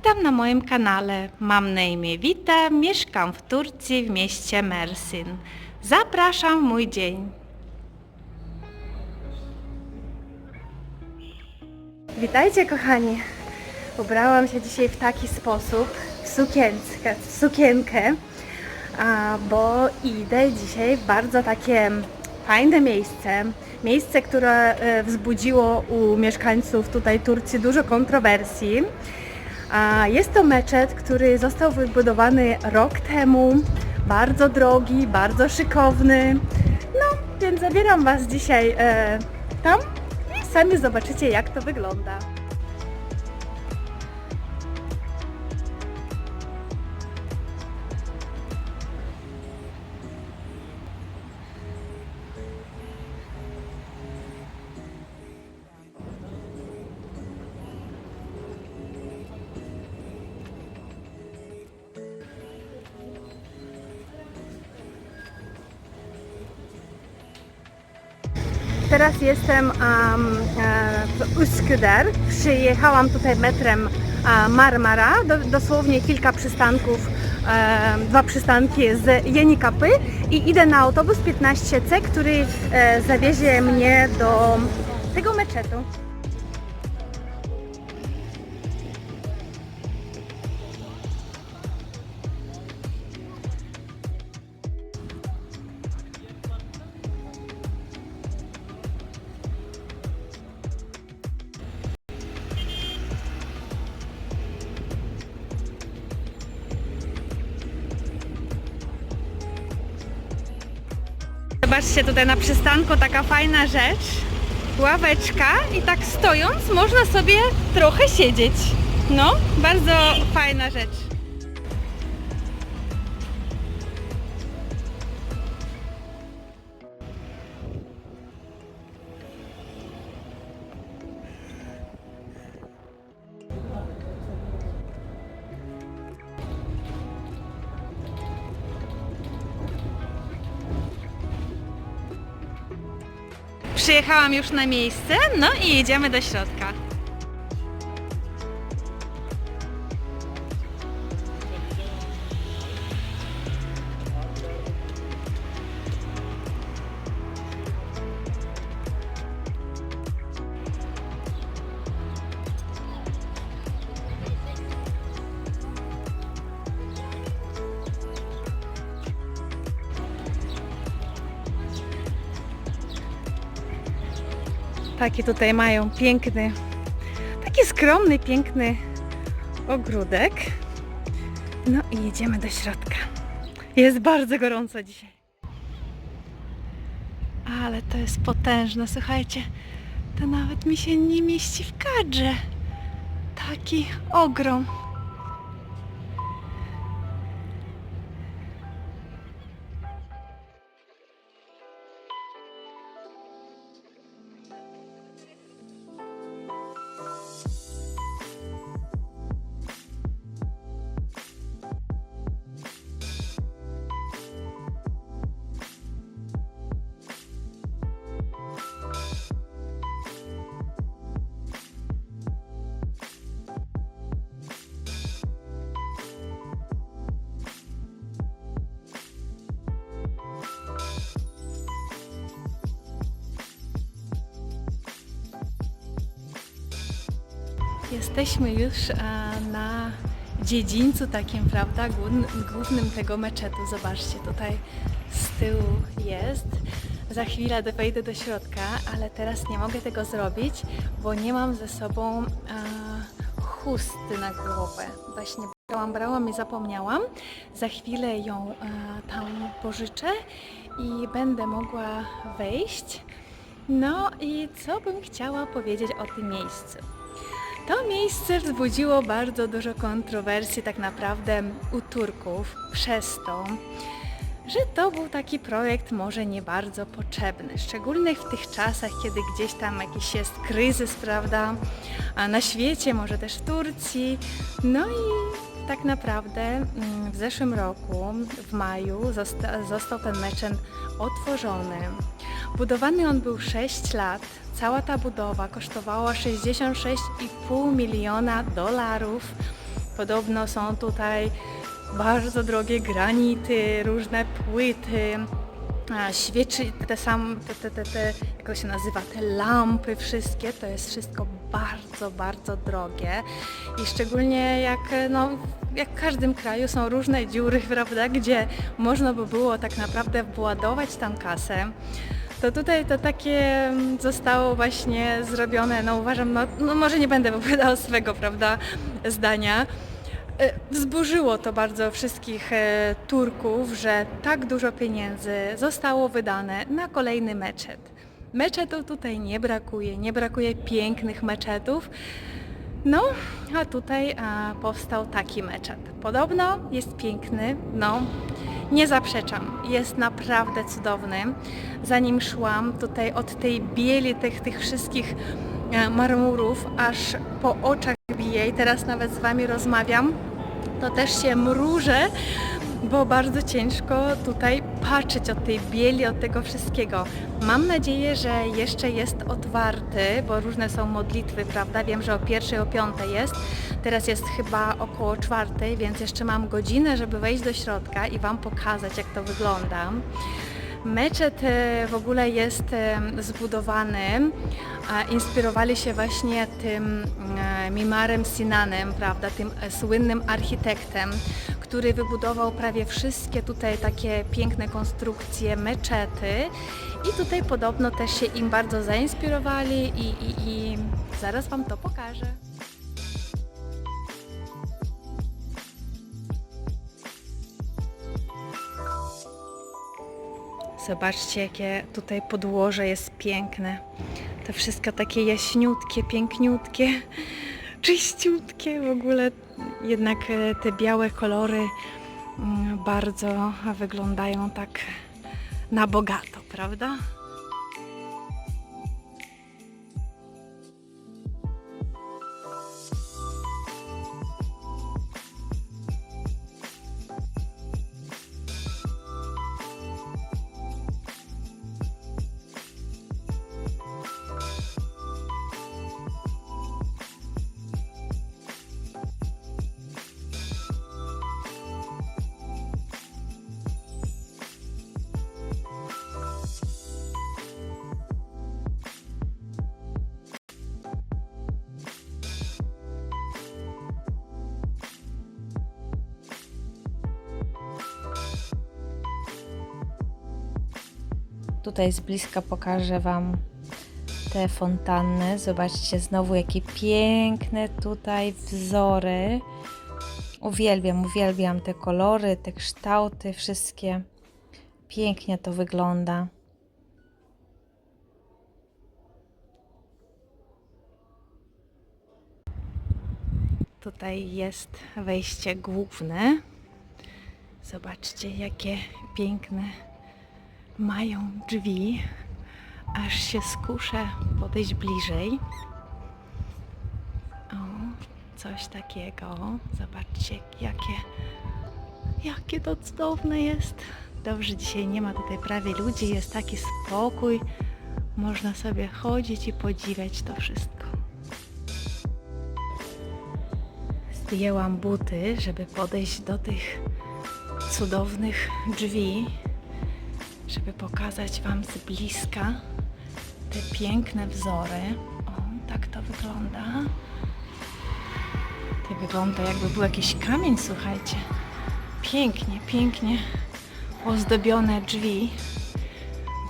Witam na moim kanale. Mam na imię Wita, mieszkam w Turcji w mieście Mersin. Zapraszam w mój dzień. Witajcie kochani! Ubrałam się dzisiaj w taki sposób, w sukienkę, w sukienkę bo idę dzisiaj w bardzo takie fajne miejsce. Miejsce, które e, wzbudziło u mieszkańców tutaj Turcji dużo kontrowersji. A, jest to meczet, który został wybudowany rok temu. Bardzo drogi, bardzo szykowny. No, więc zabieram Was dzisiaj e, tam i sami zobaczycie jak to wygląda. Teraz jestem um, w Üsküdar. Przyjechałam tutaj metrem e, Marmara, do, dosłownie kilka przystanków, e, dwa przystanki z Jenikapy i idę na autobus 15C, który zawiezie mnie do tego meczetu. Zobaczcie tutaj na przystanku taka fajna rzecz. Ławeczka i tak stojąc można sobie trochę siedzieć. No, bardzo fajna rzecz. Przyjechałam już na miejsce, no i jedziemy do środka. Taki tutaj mają piękny, taki skromny, piękny ogródek. No i jedziemy do środka. Jest bardzo gorąco dzisiaj. Ale to jest potężne, słuchajcie. To nawet mi się nie mieści w kadrze. Taki ogrom. Jesteśmy już e, na dziedzińcu takim, prawda, głównym, tego meczetu. Zobaczcie, tutaj z tyłu jest. Za chwilę wejdę do środka, ale teraz nie mogę tego zrobić, bo nie mam ze sobą e, chusty na głowę. Właśnie brałam, brałam i zapomniałam. Za chwilę ją e, tam pożyczę i będę mogła wejść. No i co bym chciała powiedzieć o tym miejscu? To miejsce wzbudziło bardzo dużo kontrowersji tak naprawdę u Turków przez to, że to był taki projekt może nie bardzo potrzebny, szczególnie w tych czasach, kiedy gdzieś tam jakiś jest kryzys, prawda, a na świecie, może też w Turcji. No i tak naprawdę mm, w zeszłym roku, w maju, zosta- został ten meczet otworzony. Budowany on był 6 lat. Cała ta budowa kosztowała 66,5 miliona dolarów. Podobno są tutaj bardzo drogie granity, różne płyty, świeczy, te sam, te, te, te, te, jak to się nazywa, te lampy wszystkie, to jest wszystko bardzo, bardzo drogie. I szczególnie jak, no, jak w każdym kraju są różne dziury, prawda, gdzie można by było tak naprawdę władować tam kasę, to tutaj to takie mm, zostało właśnie zrobione, no uważam, no, no może nie będę wypowiadała swego, prawda, zdania, E, Wzburzyło to bardzo wszystkich e, Turków, że tak dużo pieniędzy zostało wydane na kolejny meczet. Meczetów tutaj nie brakuje, nie brakuje pięknych meczetów. No, a tutaj a, powstał taki meczet. Podobno jest piękny, no, nie zaprzeczam, jest naprawdę cudowny. Zanim szłam tutaj od tej bieli tych, tych wszystkich e, marmurów, aż po oczach bije i teraz nawet z Wami rozmawiam, to też się mrużę, bo bardzo ciężko tutaj patrzeć od tej bieli, od tego wszystkiego. Mam nadzieję, że jeszcze jest otwarty, bo różne są modlitwy, prawda? Wiem, że o pierwszej, o piątej jest. Teraz jest chyba około czwartej, więc jeszcze mam godzinę, żeby wejść do środka i Wam pokazać, jak to wygląda. Meczet e, w ogóle jest e, zbudowany, inspirowali się właśnie tym e, Mimarem Sinanem, prawda, tym słynnym architektem, który wybudował prawie wszystkie tutaj takie piękne konstrukcje, meczety i tutaj podobno też się im bardzo zainspirowali i, i, i zaraz Wam to pokażę. Zobaczcie, jakie tutaj podłoże jest piękne. To wszystko takie jaśniutkie, piękniutkie, czyściutkie w ogóle. Jednak e, te białe kolory mm, bardzo wyglądają tak na bogato, prawda? Tutaj z bliska pokażę Wam te fontanny. Zobaczcie znowu jakie piękne tutaj wzory. Uwielbiam, uwielbiam te kolory, te kształty, wszystkie. Pięknie to wygląda. Tutaj jest wejście główne. Zobaczcie, jakie piękne mają drzwi. Aż się skuszę podejść bliżej. O, coś takiego. Zobaczcie, jakie, jakie to cudowne jest. Dobrze, dzisiaj nie ma tutaj prawie ludzi, jest taki spokój. Można sobie chodzić i podziwiać to wszystko. Zdjęłam buty, żeby podejść do tych cudownych drzwi, żeby pokazać Wam z bliska te piękne wzory. O, tak to wygląda. To wygląda jakby był jakiś kamień, słuchajcie. Pięknie, pięknie ozdobione drzwi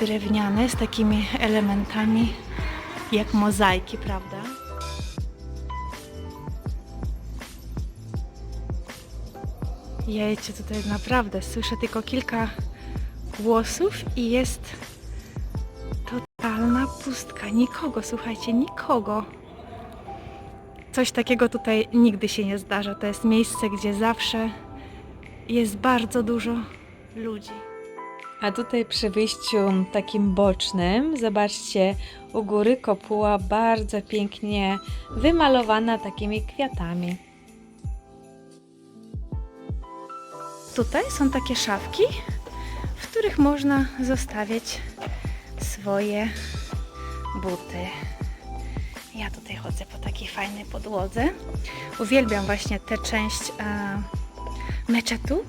drewniane z takimi elementami jak mozaiki, prawda? Jejcie, tutaj naprawdę słyszę tylko kilka głosów i jest totalna pustka. Nikogo, słuchajcie, nikogo. Coś takiego tutaj nigdy się nie zdarza. To jest miejsce, gdzie zawsze jest bardzo dużo ludzi. A tutaj przy wyjściu takim bocznym, zobaczcie, u góry kopuła bardzo pięknie wymalowana takimi kwiatami. Tutaj są takie szafki, w których można zostawiać swoje buty. Ja tutaj chodzę po takiej fajnej podłodze. Uwielbiam właśnie tę część e, meczetu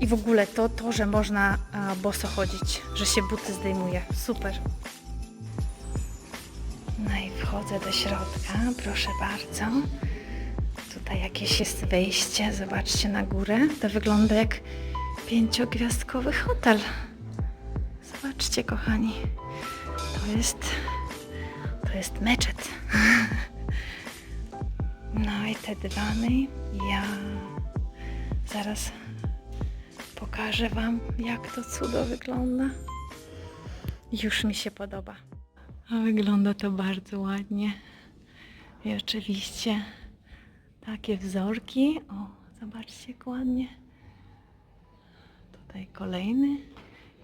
i w ogóle to, to że można e, boso chodzić, że się buty zdejmuje. Super. No i wchodzę do środka, proszę bardzo. Tutaj jakieś jest wejście, zobaczcie na górę. To wygląda jak pięciogwiazdkowy hotel. Zobaczcie, kochani. To jest. To jest meczet. No i te dywany. Ja zaraz pokażę Wam, jak to cudo wygląda. Już mi się podoba. A wygląda to bardzo ładnie. I oczywiście takie wzorki. O, zobaczcie jak ładnie. Tutaj kolejny.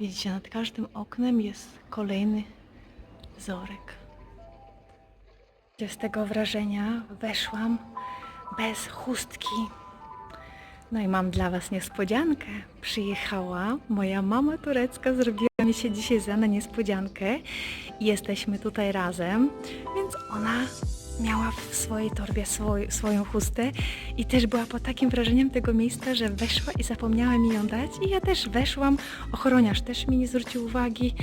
Widzicie, nad każdym oknem jest kolejny wzorek. Z tego wrażenia weszłam bez chustki. No i mam dla Was niespodziankę. Przyjechała moja mama turecka, zrobiła mi się dzisiaj za na niespodziankę jesteśmy tutaj razem, więc ona miała w swojej torbie swoj, swoją chustę i też była pod takim wrażeniem tego miejsca, że weszła i zapomniała mi ją dać i ja też weszłam, ochroniarz też mi nie zwrócił uwagi.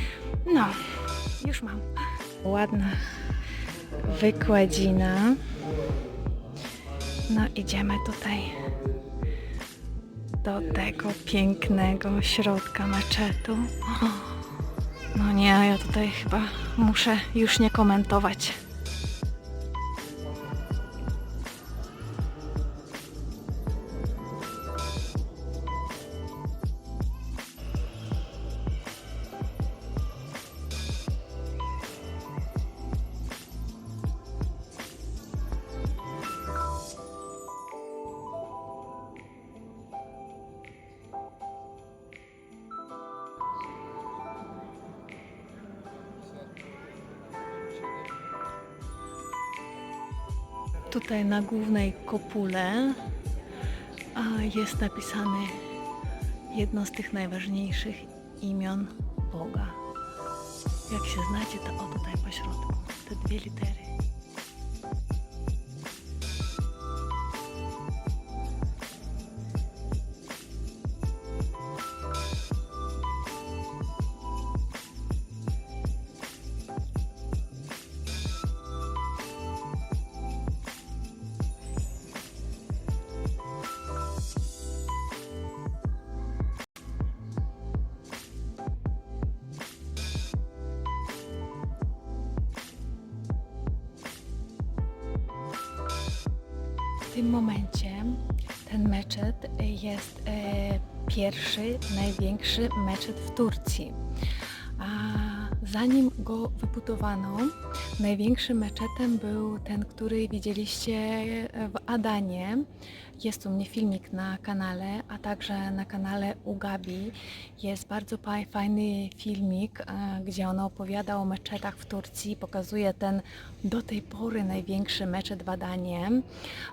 No, już mam. Ładna wykładzina. No idziemy tutaj do tego pięknego środka meczetu. No nie, ja tutaj chyba muszę już nie komentować. Tutaj na głównej kopule jest napisane jedno z tych najważniejszych imion Boga. Jak się znacie, to o tutaj po środku, te dwie litery. Tym momencie ten meczet jest e, pierwszy, największy meczet w Turcji. A zanim go wybudowano, największym meczetem był ten, który widzieliście w Adanie. Jest u mnie filmik na kanale, a także na kanale Ugabi jest bardzo fajny filmik, e, gdzie ona opowiada o meczetach w Turcji, pokazuje ten do tej pory największy meczet w Adanie,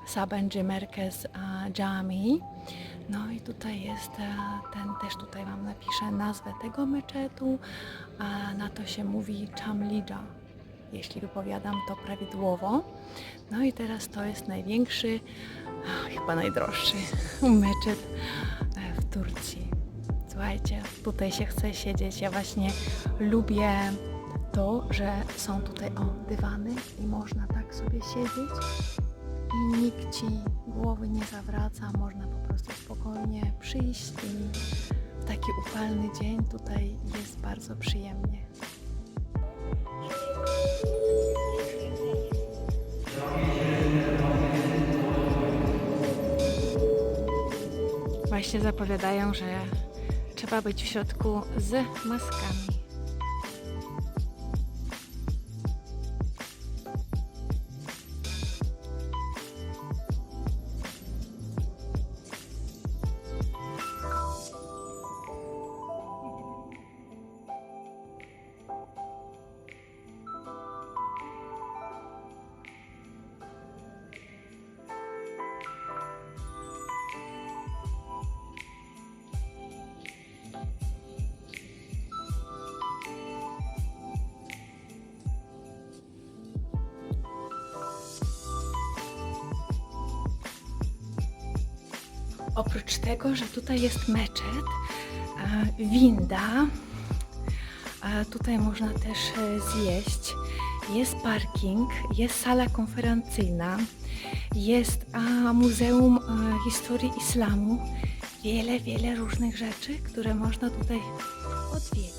Sabancı Merkez e, Jami. No i tutaj jest e, ten, też tutaj Wam napiszę nazwę tego meczetu, a na to się mówi Chamlija, jeśli wypowiadam to prawidłowo. No i teraz to jest największy, chyba najdroższy meczet e, w Turcji. Słuchajcie, tutaj się chce siedzieć. Ja właśnie lubię to, że są tutaj o dywany i można tak sobie siedzieć i nikt ci głowy nie zawraca, można po prostu spokojnie przyjść i w taki upalny dzień tutaj jest bardzo przyjemnie. Właśnie zapowiadają, że trzeba być w środku z maskami. Tego, że tutaj jest meczet, e, winda, a tutaj można też e, zjeść, jest parking, jest sala konferencyjna, jest Muzeum e, Historii Islamu, wiele, wiele różnych rzeczy, które można tutaj odwiedzić.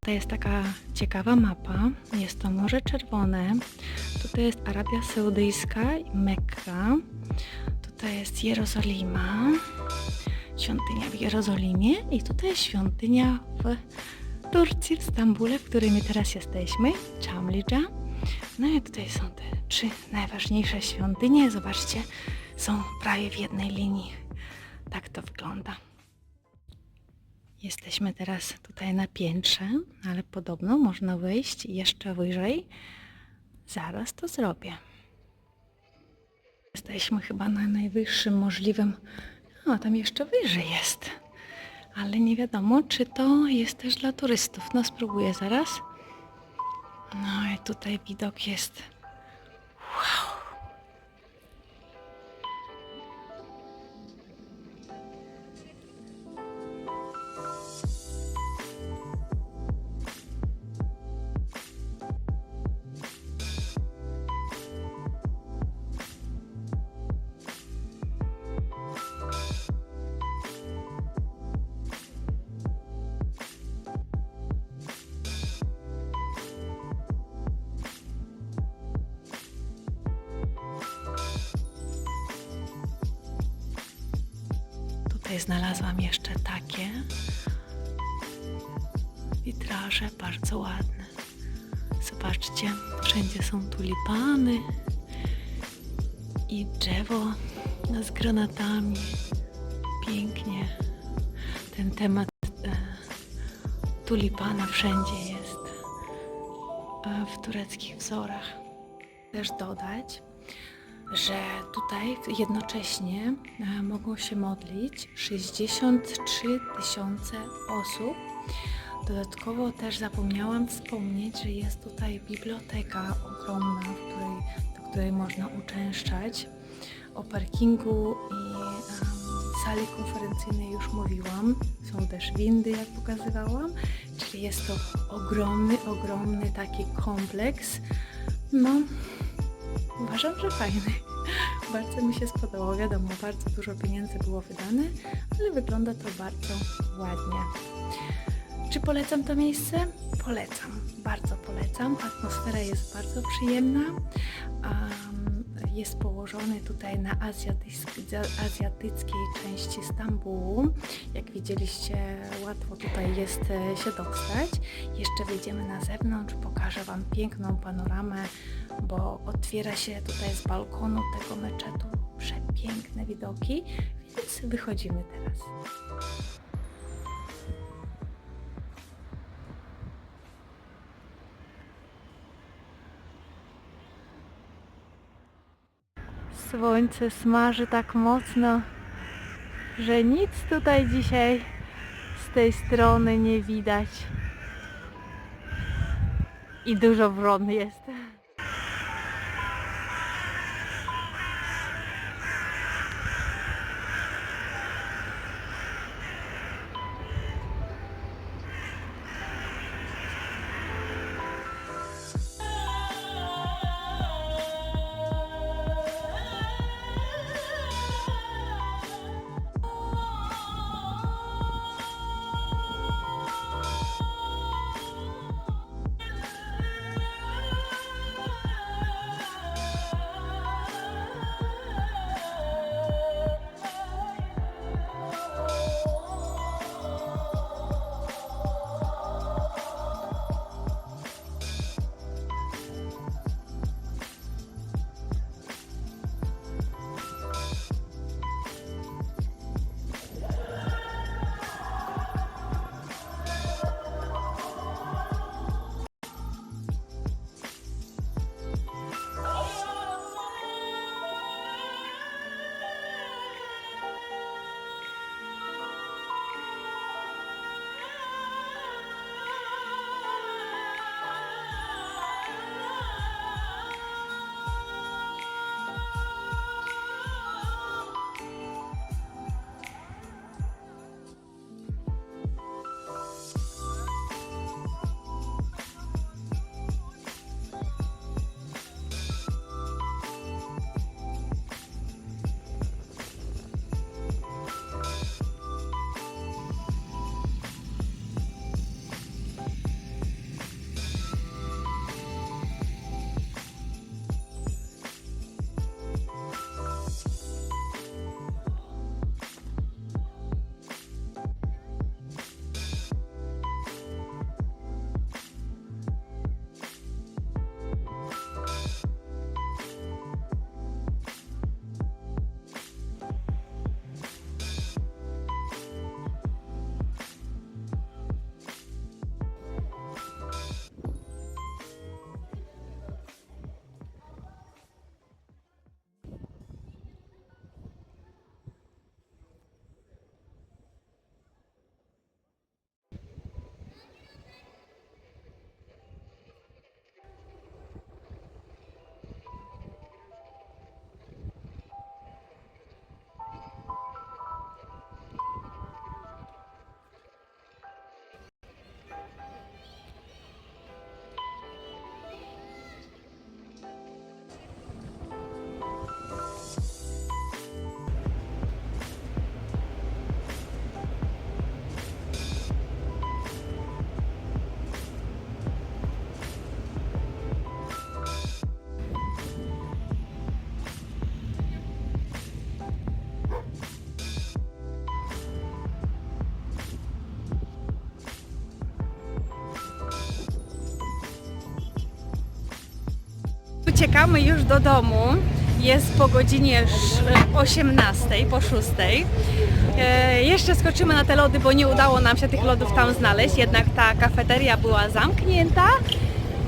Tutaj jest taka ciekawa mapa. Jest to Morze Czerwone. Tutaj jest Arabia Saudyjska i Mekka. Tutaj jest Jerozolima. Świątynia w Jerozolimie. I tutaj świątynia w Turcji, w Stambule, w której my teraz jesteśmy. Czamlidża. No i tutaj są te trzy najważniejsze świątynie. Zobaczcie, są prawie w jednej linii. Tak to wygląda. Jesteśmy teraz tutaj na piętrze, ale podobno można wejść jeszcze wyżej. Zaraz to zrobię. Jesteśmy chyba na najwyższym możliwym. O, tam jeszcze wyżej jest. Ale nie wiadomo, czy to jest też dla turystów. No, spróbuję zaraz. No i tutaj widok jest. Wow. Tutaj znalazłam jeszcze takie witraże, bardzo ładne. Zobaczcie, wszędzie są tulipany i drzewo z granatami. Pięknie. Ten temat e, tulipana wszędzie jest e, w tureckich wzorach. Też dodać, że tutaj jednocześnie e, mogą się modlić 63 tysiące osób. Dodatkowo też zapomniałam wspomnieć, że jest tutaj biblioteka ogromna, w której, do której można uczęszczać. O parkingu i em, sali konferencyjnej już mówiłam. Są też windy, jak pokazywałam. Czyli jest to ogromny, ogromny taki kompleks. No, Uważam, że fajny. Bardzo mi się spodobało. Wiadomo, bardzo dużo pieniędzy było wydane, ale wygląda to bardzo ładnie. Czy polecam to miejsce? Polecam. Bardzo polecam. Atmosfera jest bardzo przyjemna. Um, jest położony tutaj na azjatyckiej, części Stambułu. Jak widzieliście, łatwo tutaj jest e, się dostać. Jeszcze wyjdziemy na zewnątrz, pokażę Wam piękną panoramę, bo otwiera się tutaj z balkonu tego meczetu przepiękne widoki, więc wychodzimy teraz. Słońce smaży tak mocno, że nic tutaj dzisiaj z tej strony nie widać. I dużo wron jest. Uciekamy już do domu. Jest po godzinie sz- 18, po 6. E, jeszcze skoczymy na te lody, bo nie udało nam się tych lodów tam znaleźć, jednak ta kafeteria była zamknięta.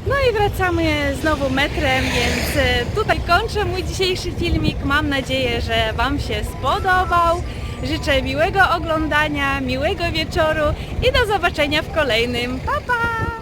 No i wracamy znowu metrem, więc e, tutaj kończę mój dzisiejszy filmik. Mam nadzieję, że Wam się spodobał. Życzę miłego oglądania, miłego wieczoru i do zobaczenia w kolejnym. Pa, pa!